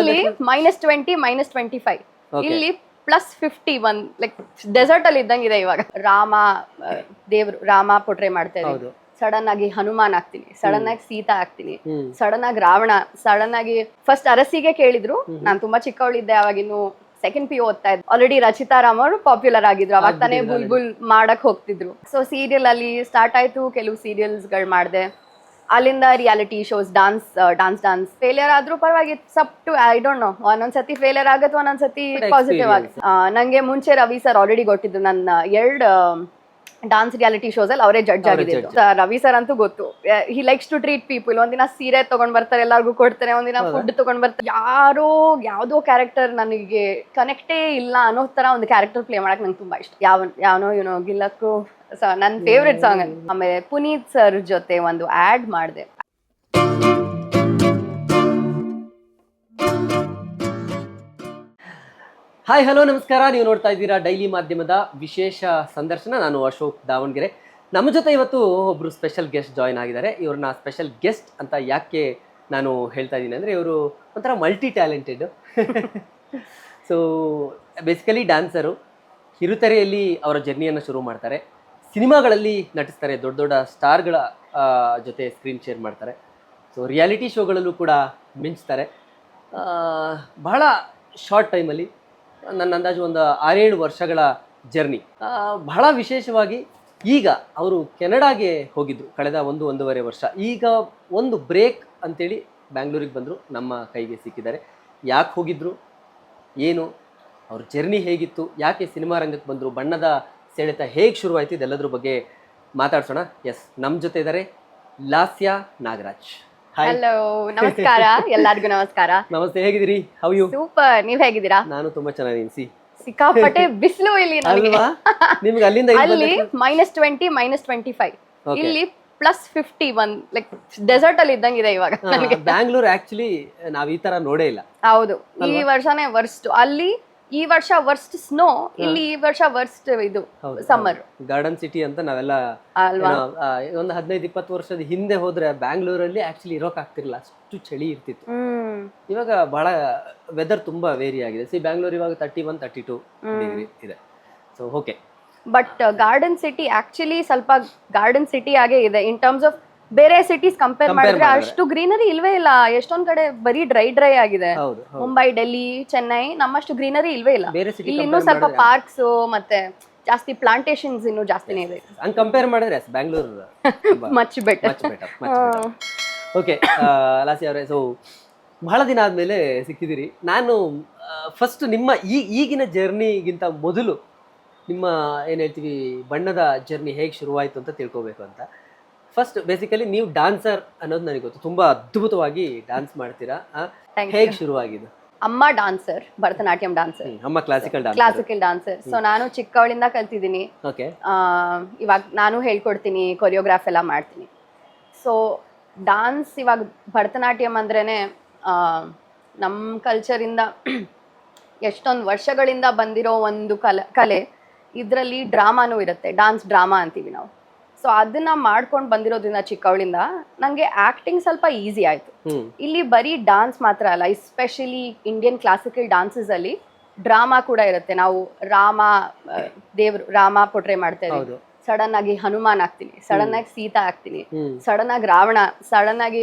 ಇಲ್ಲಿ minus twenty minus twenty five ಇಲ್ಲಿ plus fifty one like desert ಅಲ್ಲಿ ಇದೆ ಇವಾಗ. ರಾಮ ದೇವ್ರು ರಾಮ ಪೊಟ್ರೆ ಮಾಡ್ತಾ ಇದ್ದೀವಿ ಸಡನ್ ಆಗಿ ಹನುಮಾನ್ ಆಗ್ತೀನಿ. ಸಡನ್ ಆಗಿ ಸೀತಾ ಆಗ್ತೀನಿ. ಸಡನ್ ಆಗಿ ರಾವಣ ಸಡನ್ ಆಗಿ ಫಸ್ಟ್ ಅರಸಿಗೆ ಕೇಳಿದ್ರು. ನಾನ್ ತುಂಬಾ ಚಿಕ್ಕವಳಿದ್ದೆ ಅವಾಗಿನ್ನು ಸೆಕೆಂಡ್ ಪಿ ಓದ್ತಾ ಇದ್ದೆ. ಆಲ್ರೆಡಿ ರಚಿತಾ ರಾಮ್ ಅವರು ಪಾಪ್ಯುಲರ್ ಆಗಿದ್ರು. ಅವಾಗ ತಾನೇ ಬುಲ್ ಬುಲ್ ಮಾಡಕ್ ಹೋಗ್ತಿದ್ರು. ಸೊ ಸೀರಿಯಲ್ ಅಲ್ಲಿ ಸ್ಟಾರ್ಟ್ ಆಯ್ತು ಕೆಲವು ಸೀರಿಯಲ್ಸ್ಗಳು ಮಾಡಿದೆ. ಅಲ್ಲಿಂದ reality shows dance dance dance failure ಆದ್ರೂ ಪರವಾಗಿ up to I don't know ಒಂದೊಂದ್ಸತಿ failure ಆಗತ್ತೆ ಒಂದೊಂದ್ಸತಿ ಪಾಸಿಟಿವ್ ಆಗುತ್ತೆ. ನಂಗೆ ಮುಂಚೆ ರವಿ ಸರ್ ಆಲ್ರೆಡಿ ಕೊಟ್ಟಿದ್ದು ನನ್ನ ಎರಡು ಡಾನ್ಸ್ ರಿಯಾಲಿಟಿ ಶೋಸ್ ಅಲ್ಲಿ ಅವರೇ ಜಡ್ಜ್ ಆಗಿದ್ದು ರವಿ ಸರ್ ಅಂತೂ ಗೊತ್ತು. He likes to treat people ಒಂದಿನ ಸೀರೆ ತಗೊಂಡ್ ಬರ್ತಾರೆ ಎಲ್ಲರಿಗೂ ಕೊಡ್ತಾರೆ ಒಂದಿನ ಫುಡ್ ತಗೊಂಡ್ ಬರ್ತಾರೆ. ಯಾರೋ ಯಾವ್ದೋ ಕ್ಯಾರೆಕ್ಟರ್ ನನಗೆ ಕನೆಕ್ಟೇ ಇಲ್ಲ ಅನ್ನೋ ತರ ಒಂದು ಕ್ಯಾರೆಕ್ಟರ್ ಪ್ಲೇ ಮಾಡಕ್ ನಂಗೆ ತುಂಬಾ ಇಷ್ಟ. ಯಾವ ಯಾವನೋ ಏನೋ ಗಿಲ್ಲಕ್ಕೂ ನನ್ನ ಫೇವ್ರೆಟ್ ಸಾಂಗ್ ಆಮೇಲೆ ಪುನೀತ್ ಸರ್ ಜೊತೆ ಒಂದು ಆಡ್ ಮಾಡಿದೆ. ಹಾಯ್ ಹಲೋ ನಮಸ್ಕಾರ. ನೀವು ನೋಡ್ತಾ ಇದ್ದೀರಾ ಡೈಲಿ ಮಾಧ್ಯಮದ ವಿಶೇಷ ಸಂದರ್ಶನ. ನಾನು ಅಶೋಕ್ ದಾವಣಗೆರೆ. ನಮ್ಮ ಜೊತೆ ಇವತ್ತು ಒಬ್ಬರು ಸ್ಪೆಷಲ್ ಗೆಸ್ಟ್ ಜಾಯ್ನ್ ಆಗಿದ್ದಾರೆ. ಇವ್ರನ್ನ ಸ್ಪೆಷಲ್ ಗೆಸ್ಟ್ ಅಂತ ಯಾಕೆ ನಾನು ಹೇಳ್ತಾ ಇದ್ದೀನಿ ಅಂದರೆ ಇವರು ಒಂಥರ multi talented so basically dancer ಕಿರುತೆರೆಯಲ್ಲಿ ಅವರ ಜರ್ನಿಯನ್ನು ಶುರು ಮಾಡ್ತಾರೆ. ಸಿನಿಮಾಗಳಲ್ಲಿ ನಟಿಸ್ತಾರೆ, ದೊಡ್ಡ ದೊಡ್ಡ ಸ್ಟಾರ್ಗಳ ಜೊತೆ ಸ್ಕ್ರೀನ್ ಶೇರ್ ಮಾಡ್ತಾರೆ. ಸೊ ರಿಯಾಲಿಟಿ ಶೋಗಳಲ್ಲೂ ಕೂಡ ಮಿಂಚ್ತಾರೆ. ಬಹಳ ಶಾರ್ಟ್ ಟೈಮಲ್ಲಿ ನನ್ನ ಅಂದಾಜು ಒಂದು ಆರೇಳು ವರ್ಷಗಳ ಜರ್ನಿ ಬಹಳ ವಿಶೇಷವಾಗಿ ಈಗ ಅವರು ಕೆನಡಾಗೆ ಹೋಗಿದ್ದರು ಕಳೆದ ಒಂದು, ಒಂದೂವರೆ ವರ್ಷ. ಈಗ ಒಂದು ಬ್ರೇಕ್ ಅಂತೇಳಿ ಬ್ಯಾಂಗ್ಳೂರಿಗೆ ಬಂದರು, ನಮ್ಮ ಕೈಗೆ ಸಿಕ್ಕಿದ್ದಾರೆ. ಯಾಕೆ ಹೋಗಿದ್ರು, ಏನು, ಅವ್ರ ಜರ್ನಿ ಹೇಗಿತ್ತು, ಯಾಕೆ ಸಿನಿಮಾ ರಂಗಕ್ಕೆ ಬಂದರು, ಬಣ್ಣದ ಸೆಳೆತ ಹೇಗೆ ಶುರುವಾಯಿತು ಇದೆಲ್ಲದ್ರ ಬಗ್ಗೆ ಮಾತಾಡ್ಸೋಣ. ಎಸ್ ನಮ್ಮ ಜೊತೆ ಇದ್ದಾರೆ ಲಾಸ್ಯ ನಾಗರಾಜ್. ಹಲೋ ನಮಸ್ಕಾರ. ಎಲ್ಲರಿಗೂ ನಮಸ್ಕಾರ. ನಮಸ್ತೆ ಹೇಗಿದ್ದೀರಿ? ಹೌ ಯು ಸೂಪರ್ ನೀವು ಹೇಗಿದ್ದೀರಾ? ನಾನು ತುಂಬಾ ಚೆನ್ನಾಗಿದ್ದೀನಿ ಸಿ. ಸಿಕ್ಕಾಪಟ್ಟೆ ಬಿಸಿಲು ಇಲ್ಲಿ ಅಲ್ವಾ? ನಿಮ್ಗೆ ಅಲ್ಲಿಂದ ಇಲ್ಲಿ ಅಲ್ಲಿ minus twenty minus twenty five Okay. ಇಲ್ಲಿ plus fifty one like desert ಅಲ್ಲಿ ಇದ್ದಂಗಿದೆ ಇವಾಗ ನನಗೆ. ಬ್ಯಾಂಗ್ಳೂರ್ ಆಕ್ಚುಲಿ ನಾವ್ ಈ ತರ ನೋಡೇ ಇಲ್ಲ. ಹೌದು. ಈ ವರ್ಷನೇ ವರ್ಸ್ಟ್ ಅಲ್ಲಿ ಈ ವರ್ಷ ವರ್ಸ್ಟ್ ಸ್ನೋ ಇಲ್ಲಿ ಈ ವರ್ಷ ವರ್ಸ್ಟ್ ಇದು ಸಮ್ಮರ್ ಗಾರ್ಡನ್ ಸಿಟಿ ಅಂತ ನಾವೆಲ್ಲ ಒಂದು ಹದಿನೈದು ಇಪ್ಪತ್ತು ವರ್ಷದ ಹಿಂದೆ ಹೋದ್ರೆ ಬ್ಯಾಂಗ್ಳೂರಲ್ಲಿ ಆಕ್ಚುಲಿ ಇರೋಕ್ ಆಗ್ತಿರ್ಲಿಲ್ಲ. ಅಷ್ಟು ಚಳಿ ಇರ್ತಿತ್ತು. ಇವಾಗ ಬಹಳ ವೆದರ್ ತುಂಬಾ ವೇರಿ ಆಗಿದೆ. ಸಿ ಬ್ಯಾಂಗ್ಳೂರ್ ಇವಾಗ thirty one thirty two degree ಇದೆ so okay but garden city actually ಸ್ವಲ್ಪ ಗಾರ್ಡನ್ ಸಿಟಿ ಆಗೇ ಇದೆ. ಇನ್ ಟರ್ಮ್ಸ್ ಆಫ್ ಬೇರೆ ಸಿಟೀಸ್ ಕಂಪೇರ್ ಮಾಡಿದ್ರೆ ಅಷ್ಟು ಗ್ರೀನರಿ ಇಲ್ವೇ ಇಲ್ಲ. ಎಷ್ಟೊಂದ್ ಕಡೆ ಬರೀ ಡ್ರೈ ಡ್ರೈ ಆಗಿದೆ. ಮುಂಬೈ ಡೆಲ್ಲಿ ಚೆನ್ನೈ ನಮ್ಮಷ್ಟು ಗ್ರೀನರಿ ಇಲ್ವೇ ಇಲ್ಲ. ಇಲ್ಲಿ ಇನ್ನೂ ಸ್ವಲ್ಪ ಪಾರ್ಕ್ಸ್ ಮತ್ತೆ ಜಾಸ್ತಿ ಪ್ಲಾಂಟೇಶನ್ಸ್ ಇನ್ನು ಜಾಸ್ತಿನೇ ಇದೆ ಹಂಗ್ ಕಂಪೇರ್ ಮಾಡಿದ್ರೆ ಬ್ಯಾಂಗ್ಳೂರ್ ಮಚ್ ಬೆಟರ್ ಓಕೆ ಲಾಸಿ ಅವರೇ ಸೊ ಬಹಳ ದಿನ ಆದಮೇಲೆ ಸಿಕ್ಕಿದ್ದೀರಿ. ನಾನು ಫಸ್ಟ್ ನಿಮ್ಮ ಈ ಈಗಿನ ಜರ್ನಿಗಿಂತ ಮೊದಲು ನಿಮ್ಮ ಏನು ಹೇಳ್ತೀವಿ ಬಣ್ಣದ ಜರ್ನಿ ಹೇಗೆ ಶುರುವಾಯಿತು ಅಂತ ತಿಳ್ಕೊಬೇಕು ಅಂತ. ಫಸ್ಟ್ ಬೇಸಿಕಲಿ ನೀವು ಡಾನ್ಸರ್ ಅನ್ನೋದು ನನಗೆ ಗೊತ್ತು. ತುಂಬಾ ಅದ್ಭುತವಾಗಿ ಡಾನ್ಸ್ ಮಾಡ್ತೀರಾ ಹೇಗೆ ಶುರುವಾಗಿದೆ? ಅಮ್ಮ ಡಾನ್ಸರ್ ಭರತನಾಟ್ಯಂ ಡಾನ್ಸರ್ ಅಮ್ಮ classical dance classical dancer so ನಾನು ಚಿಕ್ಕವಳಿಂದ ಕಲ್ತಿದ್ದೀನಿ. ಓಕೆ ಆ, ಇವಾಗ ನಾನು ಹೇಳ್ಕೊಡ್ತೀನಿ ಕೊರಿಯೋಗ್ರಾಫ್ ಎಲ್ಲ ಮಾಡ್ತೀನಿ. ಸೊ ಡಾನ್ಸ್ ಇವಾಗ ಭರತನಾಟ್ಯಂ ಅಂದ್ರೇ ನಮ್ಮ ಕಲ್ಚರಿಂದ ಎಷ್ಟೊಂದು ವರ್ಷಗಳಿಂದ ಬಂದಿರೋ ಒಂದು ಕಲೆ ಕಲೆ ಇದರಲ್ಲಿ ಡ್ರಾಮಾನೂ ಇರುತ್ತೆ. ಡಾನ್ಸ್ ಡ್ರಾಮಾ ಅಂತೀವಿ ನಾವು. ಸೊ ಅದನ್ನ ಮಾಡ್ಕೊಂಡು ಬಂದಿರೋದ್ರಿಂದ ಚಿಕ್ಕವಳಿಂದ ನನಗೆ ಆಕ್ಟಿಂಗ್ ಸ್ವಲ್ಪ ಈಸಿ ಆಯ್ತು. ಇಲ್ಲಿ ಬರೀ ಡಾನ್ಸ್ ಮಾತ್ರ ಅಲ್ಲ ಎಸ್ಪೆಷಲಿ ಇಂಡಿಯನ್ ಕ್ಲಾಸಿಕಲ್ ಡಾನ್ಸಸ್ ಅಲ್ಲಿ ಡ್ರಾಮಾ ಕೂಡ ಇರುತ್ತೆ. ನಾವು ರಾಮ ದೇವ್ರು ರಾಮ ಪೊಟ್ರೆ ಮಾಡ್ತಾ ಇದ್ದೀವಿ. ಸಡನ್ ಆಗಿ ಹನುಮಾನ್ ಆಗ್ತೀನಿ ಸಡನ್ ಆಗಿ ಸೀತಾ ಆಗ್ತೀನಿ ಸಡನ್ ಆಗಿ ರಾವಣ ಸಡನ್ ಆಗಿ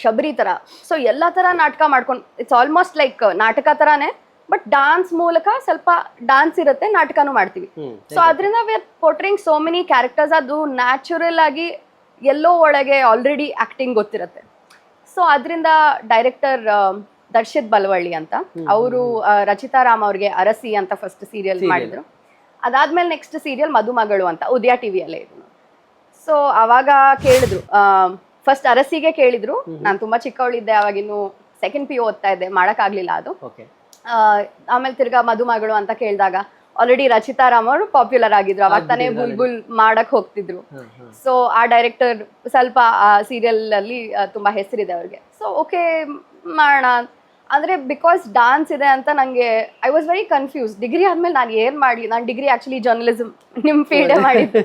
ಶಬರಿ ತರ. ಸೊ ಎಲ್ಲಾ ತರ ನಾಟಕ ಮಾಡ್ಕೊಂಡು ಇಟ್ಸ್ ಆಲ್ಮೋಸ್ಟ್ ಲೈಕ್ ನಾಟಕ ತರಾನೇ ಬಟ್ ಡಾನ್ಸ್ ಮೂಲಕ ಸ್ವಲ್ಪ ಡಾನ್ಸ್ ಇರುತ್ತೆ ನಾಟಕನೂ ಮಾಡ್ತೀವಿ. ಸೊ ಅದರಿಂದ we are portraying so many characters ಅದು ನ್ಯಾಚುರಲ್ ಆಗಿ ಎಲ್ಲೋ ಒಳಗೆ ಆಲ್ರೆಡಿ ಆಕ್ಟಿಂಗ್ ಗೊತ್ತಿರುತ್ತೆ. ಸೊ ಅದರಿಂದ ಡೈರೆಕ್ಟರ್ ದರ್ಶಿತ್ ಬಲವಳ್ಳಿ ಅಂತ ಅವರು ರಚಿತಾ ರಾಮ್ ಅವ್ರಿಗೆ ಅರಸಿ ಅಂತ ಫಸ್ಟ್ ಸೀರಿಯಲ್ ಮಾಡಿದ್ರು. ಅದಾದ್ಮೇಲೆ ನೆಕ್ಸ್ಟ್ ಸೀರಿಯಲ್ ಮದುಮಗಳು ಅಂತ ಉದಯ ಟಿವಿಯಲ್ಲೇ ಇದ್ರು ಸೊ ಅವಾಗ ಕೇಳಿದ್ರು ಫಸ್ಟ್ ಅರಸಿಗೆ ಕೇಳಿದ್ರು. ನಾನು ತುಂಬಾ ಚಿಕ್ಕವಳಿದ್ದೆ ಅವಾಗಿನ್ನು ಸೆಕೆಂಡ್ ಪಿ ಓದ್ತಾ ಇದ್ದೆ ಮಾಡೋಕ್ಕಾಗಲಿಲ್ಲ ಅದು. ಆಮೇಲೆ ತಿರ್ಗಾ ಮದುಮಗಳು ಅಂತ ಕೇಳಿದಾಗ ಆಲ್ರೆಡಿ ರಚಿತಾ ರಾಮ್ ಅವರು ಪಾಪ್ಯುಲರ್ ಆಗಿದ್ರು. ಅವಾಗ ತಾನೇ ಬುಲ್ ಬುಲ್ ಮಾಡಕ್ ಹೋಗ್ತಿದ್ರು. ಸೊ ಆ ಡೈರೆಕ್ಟರ್ ಸ್ವಲ್ಪ ಆ ಸೀರಿಯಲ್ ಅಲ್ಲಿ ತುಂಬಾ ಹೆಸರಿದೆ ಅವ್ರಿಗೆ. ಸೊ ಓಕೆ ಮಾಡೋಣ. ಅಂದ್ರೆ ಬಿಕಾಸ್ ಡಾನ್ಸ್ ಇದೆ ಅಂತ ನಂಗೆ I was very confuse degree ಆದ್ಮೇಲೆ ನಾನು ಏನ್ ಮಾಡ್ಲಿ? ನಾನು ಡಿಗ್ರಿ ಆಕ್ಚುಲಿ ಜರ್ನಲಿಸಮ್ ನಿಮ್ ಫೀಲ್ಡ್ ಮಾಡಿದ್ದು.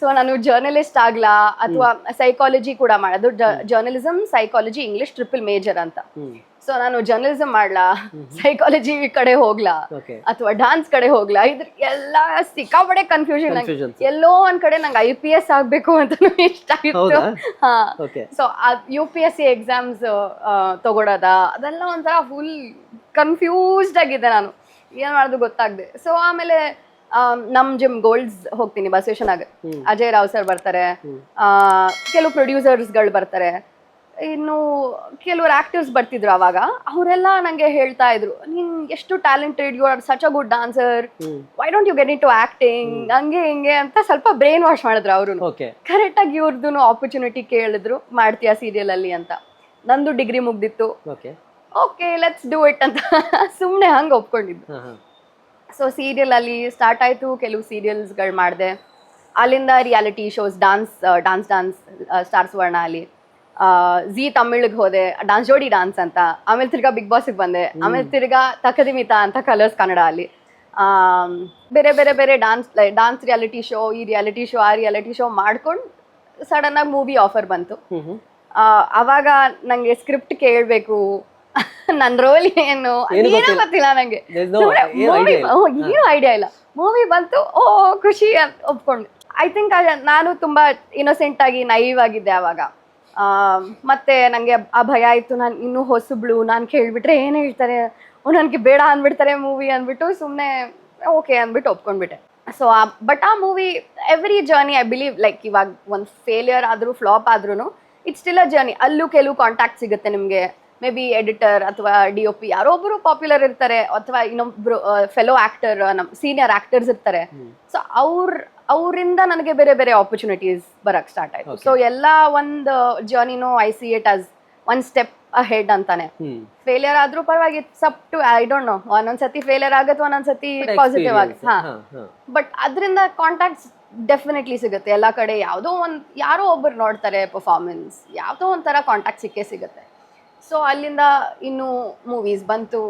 ಸೊ ನಾನು ಜರ್ನಲಿಸ್ಟ್ ಆಗ್ಲಾ? ಅಥವಾ ಸೈಕಾಲಜಿ ಕೂಡ ಮಾಡೋದು journalism psychology English triple major ಅಂತ. ಸೊ ನಾನು ಜರ್ನಲಿಸಮ್ ಮಾಡ್ಲಾ? ಸೈಕಾಲಜಿ ಕಡೆ ಹೋಗ್ಲಾ? ಅಥವಾ ಡಾನ್ಸ್ ಕಡೆ ಹೋಗ್ಲಾ? ಇದ್ರ ಎಲ್ಲ ಸಿಕ್ಕಾಪಡೆ ಕನ್ಫ್ಯೂಷನ್. ಎಲ್ಲೋ ಒಂದ್ ಕಡೆ ನಂಗೆ ಐ ಪಿ ಎಸ್ ಆಗ್ಬೇಕು ಅಂತ ಇಷ್ಟ ಆಯ್ತು? ಹಾ. So U P S C exams ತಗೊಳೋದ? ಅದೆಲ್ಲ ಒಂಥರ ಫುಲ್ ಕನ್ಫ್ಯೂಸ್ಡ್ ಆಗಿದ್ದೆ ನಾನು. ಏನ್ ಮಾಡೋದು ಗೊತ್ತಾಗ್ದೆ. ಸೊ ಆಮೇಲೆ ಆಮ್, ನಮ್ ಜಿಮ್ ಗೋಲ್ಡ್ಸ್ ಹೋಗ್ತೀನಿ ಬಸವೇಶ್ವನಾಗ ಆಗ ಅಜಯ್ ರಾವ್ ಸರ್ ಬರ್ತಾರೆ. ಕೆಲವು ಪ್ರೊಡ್ಯೂಸರ್ಸ್ಗಳು ಬರ್ತಾರೆ. ಇನ್ನು ಕೆಲವರು ಆಕ್ಟಿವ್ಸ್ ಬರ್ತಿದ್ರು ಅವಾಗ ಅವರೆಲ್ಲ ನಂಗೆ ಹೇಳ್ತಾ ಇದ್ರು ನೀನ್ ಎಷ್ಟು talented you are such a good dancer why don't you get into acting ಹಂಗೆ ಹಿಂಗೆ ಅಂತ ಸ್ವಲ್ಪ ಬ್ರೈನ್ ವಾಶ್ ಮಾಡಿದ್ರು ಅವರು ಓಕೆ ಕರೆಕ್ಟ್ ಆಗಿ ಇವ್ರದ್ದು ಆಪರ್ಚುನಿಟಿ ಕೇಳಿದ್ರು ಮಾಡ್ತೀಯ ಸೀರಿಯಲ್ ಅಲ್ಲಿ? ಅಂತ. ನಂದು degree ಮುಗ್ದಿತ್ತು. Okay okay let's do it ಅಂತ. ಸುಮ್ಮನೆ ಹಂಗೆ ಒಪ್ಕೊಂಡಿದ್ದು. ಸೊ ಸೀರಿಯಲ್ ಅಲ್ಲಿ ಸ್ಟಾರ್ಟ್ ಆಯಿತು ಕೆಲವು ಸೀರಿಯಲ್ಸ್ಗಳು ಮಾಡಿದೆ. ಅಲ್ಲಿಂದ reality shows dance dance dance star Suvarna ಅಲ್ಲಿ. ಜಿ ತಮಿಳಿಗೆ ಹೋದೆ ಡಾನ್ಸ್ ಜೋಡಿ ಡಾನ್ಸ್ ಅಂತ. ಆಮೇಲೆ ತಿರ್ಗಾ ಬಿಗ್ ಬಾಸ್ಗೆ ಬಂದೆ. ಆಮೇಲೆ ತಿರ್ಗಾ ತಕದಿಮಿತ ಅಂತ ಕಲರ್ಸ್ ಕನ್ನಡ ಅಲ್ಲಿ. ಬೇರೆ ಬೇರೆ ಬೇರೆ ಡಾನ್ಸ್ ಡಾನ್ಸ್ ರಿಯಾಲಿಟಿ ಶೋ ಈ ರಿಯಾಲಿಟಿ ಶೋ ಆ ರಿಯಾಲಿಟಿ ಶೋ ಮಾಡ್ಕೊಂಡು ಸಡನ್ ಆಗಿ ಮೂವಿ ಆಫರ್ ಬಂತು. ಅವಾಗ ನಂಗೆ ಸ್ಕ್ರಿಪ್ಟ್ ಕೇಳಬೇಕು. ನನ್ನ ರೋಲ್ ಏನು? ಗೊತ್ತಿಲ್ಲ. ನಂಗೆ. ಏನು ಐಡಿಯಾ ಇಲ್ಲ. ಮೂವಿ ಬಂತು. ಓ ಖುಷಿ ಅಂತ ಒಪ್ಕೊಂಡು ಐ ಥಿಂಕ್ ನಾನು ತುಂಬಾ ಇನ್ನೋಸೆಂಟ್ ಆಗಿ ನೈವ್ ಆಗಿದ್ದೆ ಅವಾಗ. ಮತ್ತೆ ನಂಗೆ ಆ ಭಯ ಆಯ್ತು. ನಾನು ಇನ್ನೂ ಹೊಸಬ್ಳು. ನಾನು ಕೇಳ್ಬಿಟ್ರೆ ಏನು ಹೇಳ್ತಾರೆ? ನನಗೆ ಬೇಡ ಅಂದ್ಬಿಡ್ತಾರೆ ಮೂವಿ ಅಂದ್ಬಿಟ್ಟು ಸುಮ್ಮನೆ ಓಕೆ ಅಂದ್ಬಿಟ್ಟು ಒಪ್ಕೊಂಡ್ಬಿಟ್ಟೆ. ಸೊ ಬಟ್ ಆ movie every journey I believe like ಇವಾಗ ಒಂದು ಫೇಲಿಯರ್ ಆದರೂ ಫ್ಲಾಪ್ ಆದ್ರೂ ಇಟ್ಸ್ ಸ್ಟಿಲ್ ಅ ಜರ್ನಿ ಅಲ್ಲೂ ಕೆಲವು ಕಾಂಟ್ಯಾಕ್ಟ್ ಸಿಗುತ್ತೆ ನಿಮಗೆ. ಮೇ ಬಿ ಎಡಿಟರ್ ಅಥವಾ ಡಿ ಒ ಪಿ ಯಾರೋ ಒಬ್ಬರು ಪಾಪ್ಯುಲರ್ ಇರ್ತಾರೆ ಅಥವಾ ಇನ್ನೊಬ್ರು ಫೆಲೋ ಆಕ್ಟರ್ ನಮ್ಮ ಸೀನಿಯರ್ ಆಕ್ಟರ್ಸ್ ಇರ್ತಾರೆ. ಸೊ ಅವ್ರ ಅವರಿಂದ ನನಗೆ ಬೇರೆ ಬೇರೆ ಆಪರ್ಚುನಿಟೀಸ್ ಬರಕ್ ಸ್ಟಾರ್ಟ್ ಆಯ್ತು. ಸೊ ಎಲ್ಲ ಒಂದು ಜರ್ನಿನೂ I see it as one step ahead ಅಂತಾನೆ. ಫೇಲಿಯರ್ ಆದ್ರೂ ಪರವಾಗಿ it's up to I don't know ಒಂದೊಂದ್ಸತಿ failure ಆಗತ್ತೆ ಒಂದೊಂದ್ಸತಿ ಪಾಸಿಟಿವ್ ಆಗುತ್ತೆ. ಹಾ. ಬಟ್ ಅದರಿಂದ ಕಾಂಟ್ಯಾಕ್ಟ್ಸ್ ಡೆಫಿನೆಟ್ಲಿ ಸಿಗುತ್ತೆ. ಎಲ್ಲ ಕಡೆ ಯಾವುದೋ ಒಂದು ಯಾರೋ ಒಬ್ಬರು ನೋಡ್ತಾರೆ ಪರ್ಫಾರ್ಮೆನ್ಸ್ ಯಾವುದೋ ಒಂಥರ ಕಾಂಟ್ಯಾಕ್ಟ್ ಸಿಕ್ಕೇ ಸಿಗುತ್ತೆ. ಸೊ ಅಲ್ಲಿಂದ ಇನ್ನು ಮೂವೀಸ್ ಬಂತು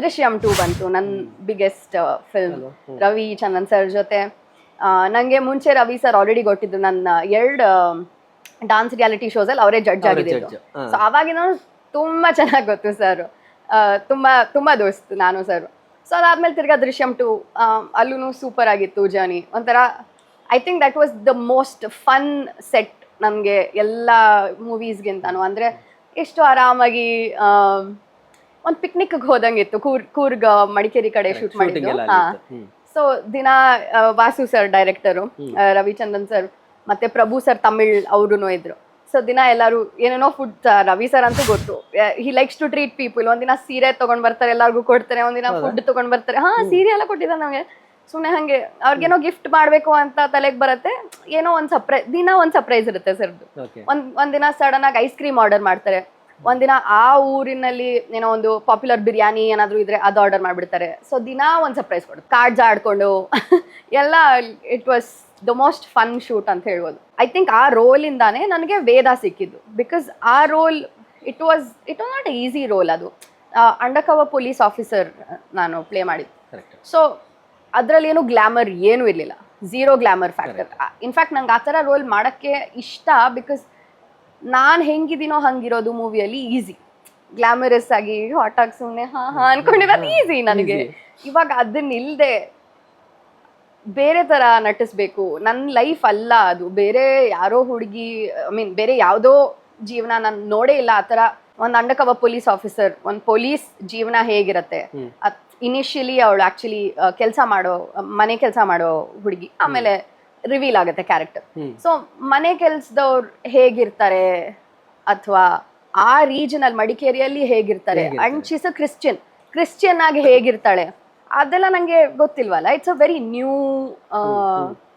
ದೃಶ್ಯಂ ಟು ಬಂತು ನನ್ನ biggest film Ravi Chandan sir ಜೊತೆ. ನನಗೆ ಮುಂಚೆ ರವಿ ಸರ್ ಆಲ್ರೆಡಿ ಕೊಟ್ಟಿದ್ರು ನನ್ನ ಎರಡು ಡಾನ್ಸ್ ರಿಯಾಲಿಟಿ ಶೋಸ್ ಅಲ್ಲಿ ಅವರೇ ಜಡ್ಜ್ ಆಗಿದ್ರು. ಸೊ ಅವಾಗಿನ ತುಂಬಾ ಚೆನ್ನಾಗಿ ಗೊತ್ತು ಸರ್ ತುಂಬಾ ತುಂಬಾ ದೋಸ್ತು ನಾನು ಸರ್ ಸೊ ಅದಾದ್ಮೇಲೆ ತಿರ್ಗಾ ದೃಶ್ಯಂ ಟು ಅಲ್ಲೂ ಸೂಪರ್ ಆಗಿತ್ತು ಜರ್ನಿ ಒಂಥರ I think that was the most fun set ನಮಗೆ ಎಲ್ಲ ಮೂವೀಸ್ಗಿಂತಾನು ಅಂದರೆ ಎಷ್ಟು ಆರಾಮಾಗಿ ಒಂದು ಪಿಕ್ನಿಕ್ಗೆ ಹೋದಂಗಿತ್ತು ಕೂರ್ ಕೂರ್ಗ ಮಡಿಕೇರಿ ಕಡೆ ಶೂಟ್ ಮಾಡಿದ್ವಿ ಮಾಡಿದ್ದು. ಹಾ. ಸೊ ದಿನ Vasu sir director Ravichandran sir ಮತ್ತೆ ಪ್ರಭು ಸರ್ ತಮಿಳ್ ಅವರು ಇದ್ರು. ಸೊ ದಿನ ಎಲ್ಲರೂ ಏನೇನೋ ಫುಡ್ ರವಿ ಸರ್ ಅಂತೂ ಗೊತ್ತು. He likes to treat people ಒಂದಿನ ಸೀರೆ ತಗೊಂಡ್ ಬರ್ತಾರೆ ಎಲ್ಲರಿಗೂ ಕೊಡ್ತಾರೆ ಒಂದಿನ ಫುಡ್ ತಗೊಂಡ್ ಬರ್ತಾರೆ. ಹಾ ಸೀರೆ ಎಲ್ಲ ಕೊಟ್ಟಿದ್ದಾರೆ ನಮಗೆ. ಸುಮ್ಮನೆ ಹಂಗೆ ಅವ್ರಿಗೇನೋ ಗಿಫ್ಟ್ ಮಾಡ್ಬೇಕು ಅಂತ ತಲೆಗೆ ಬರುತ್ತೆ ಏನೋ ಒಂದು ಸರ್ಪ್ರೈಸ್ ದಿನ ಒಂದು ಸರ್ಪ್ರೈಸ್ ಇರುತ್ತೆ ಸರ್ದು. ಒಂದ್ ಒಂದಿನ ಸಡನ್ ಆಗಿ ಐಸ್ ಕ್ರೀಮ್ ಆರ್ಡರ್ ಮಾಡ್ತಾರೆ. ಒಂದಿನ ಆ ಊರಿನಲ್ಲಿ ಏನೋ ಒಂದು ಪಾಪ್ಯುಲರ್ ಬಿರಿಯಾನಿ ಏನಾದರೂ ಇದ್ರೆ ಅದು ಆರ್ಡರ್ ಮಾಡ್ಬಿಡ್ತಾರೆ. ಸೊ ದಿನ ಒಂದು ಸರ್ಪ್ರೈಸ್ ಕೊಡೋದು ಕಾರ್ಡ್ಸ್ ಆಡ್ಕೊಂಡು. ಎಲ್ಲ it was the most fun shoot ಅಂತ ಹೇಳ್ಬೋದು. ಐ ಥಿಂಕ್ ಆ ರೋಲ್ ಇಂದಾನೆ ನನಗೆ ವೇದ ಸಿಕ್ಕಿದ್ದು. ಬಿಕಾಸ್ ಆ role it was it was not easy role ಅದು. ಅಂಡರ್ ಕವರ್ ಪೊಲೀಸ್ ಆಫೀಸರ್ ನಾನು ಪ್ಲೇ ಮಾಡಿದ್ದು. ಸೊ ಅದರಲ್ಲಿ ಏನು ಗ್ಲಾಮರ್ ಏನೂ ಇರಲಿಲ್ಲ. ಝೀರೋ ಗ್ಲಾಮರ್ ಫ್ಯಾಕ್ಟರ್ ಇನ್ಫ್ಯಾಕ್ಟ್ ನಂಗೆ ಆ ಥರ ರೋಲ್ ಮಾಡೋಕ್ಕೆ ಇಷ್ಟ ಬಿಕಾಸ್ ನಾನು ಹೆಂಗಿದ್ದೀನೋ ಹಂಗಿರೋದು ಮೂವಿಯಲ್ಲಿ ಈಸಿ ಗ್ಲಾಮರಸ್ ಆಗಿ ಹಾಟ್ ಆಗಿ ಸುಮ್ಮನೆ ಹಾ ಹಾ ಅನ್ಕೊಂಡಿರೋದು ಈಸಿ ನನಗೆ. ಇವಾಗ ಅದನ್ನ ಇಲ್ಲದೆ ಬೇರೆ ಥರ ನಟಿಸ್ಬೇಕು. ನನ್ನ ಲೈಫ್ ಅಲ್ಲ ಅದು. ಬೇರೆ ಯಾರೋ ಹುಡುಗಿ ಐ ಮೀನ್ ಬೇರೆ ಯಾವುದೋ ಜೀವನ ನಾನು ನೋಡೇ ಇಲ್ಲ. ಆ ಥರ ಒಂದು ಅಂಡರ್ ಕವರ್ ಪೊಲೀಸ್ ಆಫೀಸರ್ ಒಂದು ಪೊಲೀಸ್ ಜೀವನ ಹೇಗಿರುತ್ತೆ. ಇನಿಷಿಯಲಿ ಅವಳು ಆಕ್ಚುಲಿ ಕೆಲಸ ಮಾಡೋ ಮನೆ ಕೆಲಸ ಮಾಡೋ ಹುಡುಗಿ. ಆಮೇಲೆ ರಿವೀಲ್ ಆಗುತ್ತೆ ಕ್ಯಾರೆಕ್ಟರ್ ಸೊ ಮನೆ ಕೆಲ್ಸದವ್ರು ಹೇಗಿರ್ತಾರೆ ಅಥವಾ ಆ ರೀಜನ್ ಅಲ್ಲಿ ಮಡಿಕೇರಿಯಲ್ಲಿ ಹೇಗಿರ್ತಾರೆ? And she's a Christian Christian ಆಗಿ ಹೇಗಿರ್ತಾಳೆ? ಅದೆಲ್ಲ ನಂಗೆ ಗೊತ್ತಿಲ್ವಲ್ಲ? It's a very new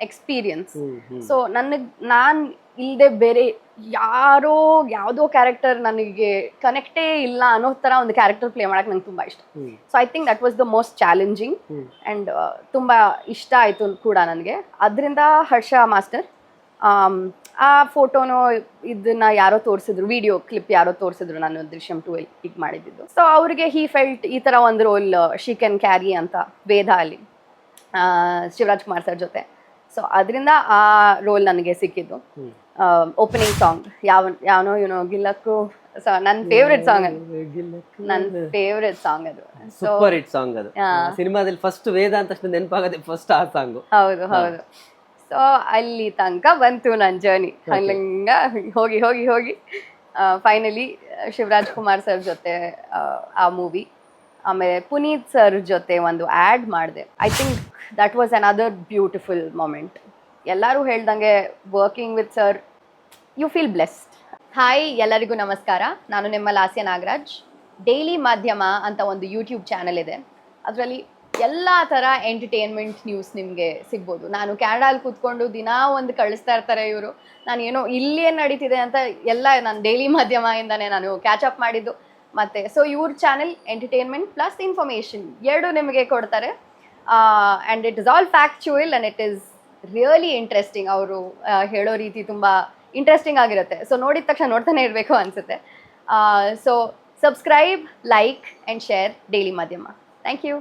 experience so ನನಗೆ ನಾನ್ ಇಲ್ದೆ ಬೇರೆ ಯಾರೋ ಯಾವುದೋ ಕ್ಯಾರೆಕ್ಟರ್ ನನಗೆ ಕನೆಕ್ಟೇ ಇಲ್ಲ ಅನ್ನೋ ತರ ಒಂದು ಕ್ಯಾರೆಕ್ಟರ್ ಪ್ಲೇ ಮಾಡಕ್ ನಂಗೆ ತುಂಬಾ ಇಷ್ಟ. So I think that was the most challenging and ತುಂಬ ಇಷ್ಟ ಆಯಿತು ಕೂಡ ನನಗೆ. ಅದರಿಂದ ಹರ್ಷ ಮಾಸ್ಟರ್ ಆ ಫೋಟೋನೋ ಇದನ್ನ ಯಾರೋ ತೋರಿಸಿದ್ರು ವಿಡಿಯೋ ಕ್ಲಿಪ್ ಯಾರೋ ತೋರಿಸಿದ್ರು ನಾನು ದೃಶ್ಯಂ ಟು ಈಗ ಮಾಡಿದ್ದು. ಸೊ ಅವ್ರಿಗೆ ಹಿ ಫೆಲ್ಟ್ ಈ ಥರ ಒಂದು ರೋಲ್ ಶಿ ಕ್ಯಾನ್ ಕ್ಯಾರಿ ಅಂತ ವೇದ ಅಲ್ಲಿ ಶಿವರಾಜ್ ಕುಮಾರ್ ಸರ್ ಜೊತೆ. ಸೊ ಅದರಿಂದ ಆ ರೋಲ್ ನನಗೆ ಸಿಕ್ಕಿದ್ದು. ಓಪನಿಂಗ್ ಸಾಂಗ್ ಯಾವ ಯಾವನೋ ಏನೋ ಗಿಲ್ಲಕ್ಕೂ ಸೊ ನನ್ನ ಫೇವ್ರೆಟ್ ಸಾಂಗ್ ಅದು. ನನ್ನ ಫೇವ್ರೆಟ್ ಸಾಂಗ್ ಅದು. ಸೂಪರ್ ಹಿಟ್ ಸಾಂಗ್ ಅದು. ಸಿನಿಮಾದಲ್ಲಿ ಫಸ್ಟ್ ವೇದ ಅಂತ ತಕ್ಷಣ ನೆನಪಾಗದೆ ಫಸ್ಟ್ ಆ ಸಾಂಗ್ ಹೌದು ಹೌದು. ಸೊ ಅಲ್ಲಿ ತನಕ ಬಂತು ನನ್ನ ಜರ್ನಿ ಹಂಗ ಹೋಗಿ ಹೋಗಿ ಹೋಗಿ ಫೈನಲಿ ಶಿವರಾಜ್ ಕುಮಾರ್ ಸರ್ ಜೊತೆ ಆ ಮೂವಿ ಆಮೇಲೆ ಪುನೀತ್ ಸರ್ ಜೊತೆ ಒಂದು ಆ್ಯಡ್ ಮಾಡಿದೆ. I think that was another beautiful moment ಎಲ್ಲರೂ ಹೇಳ್ದಂಗೆ working with sir you feel blessed hi ಎಲ್ಲರಿಗೂ ನಮಸ್ಕಾರ. ನಾನು ನಿಮ್ಮ ಲಾಸ್ಯ ನಾಗರಾಜ್. ಡೈಲಿ ಮಾಧ್ಯಮ ಅಂತ ಒಂದು ಯೂಟ್ಯೂಬ್ ಚಾನಲ್ ಇದೆ. ಅದರಲ್ಲಿ ಎಲ್ಲ ಥರ ಎಂಟರ್ಟೈನ್ಮೆಂಟ್ ನ್ಯೂಸ್ ನಿಮಗೆ ಸಿಗ್ಬೋದು. ನಾನು ಕ್ಯಾನಡಾಲ್ಲಿ ಕೂತ್ಕೊಂಡು ದಿನಾ ಒಂದು ಕಳಿಸ್ತಾ ಇರ್ತಾರೆ ಇವರು. ನಾನು ಏನೋ ಇಲ್ಲಿ ಏನು ನಡೀತಿದೆ ಅಂತ ಎಲ್ಲ ನಾನು ಡೈಲಿ ಮಾಧ್ಯಮದಿಂದನೇ ನಾನು ಕ್ಯಾಚ್ ಅಪ್ ಮಾಡಿದ್ದು. ಮತ್ತು ಸೊ ಇವ್ರ ಚಾನೆಲ್ ಎಂಟರ್ಟೈನ್ಮೆಂಟ್ ಪ್ಲಸ್ ಇನ್ಫಾರ್ಮೇಶನ್ ಎರಡು ನಿಮಗೆ ಕೊಡ್ತಾರೆ. And it is all factual and it is really interesting ಅವರು ಹೇಳೋ ರೀತಿ ತುಂಬ ಇಂಟ್ರೆಸ್ಟಿಂಗ್ ಆಗಿರುತ್ತೆ. ಸೊ ನೋಡಿದ ತಕ್ಷಣ ನೋಡ್ತಾನೆ ಇರಬೇಕು ಅನಿಸುತ್ತೆ. So subscribe like and share daily ಮಾಧ್ಯಮ ಥ್ಯಾಂಕ್ ಯು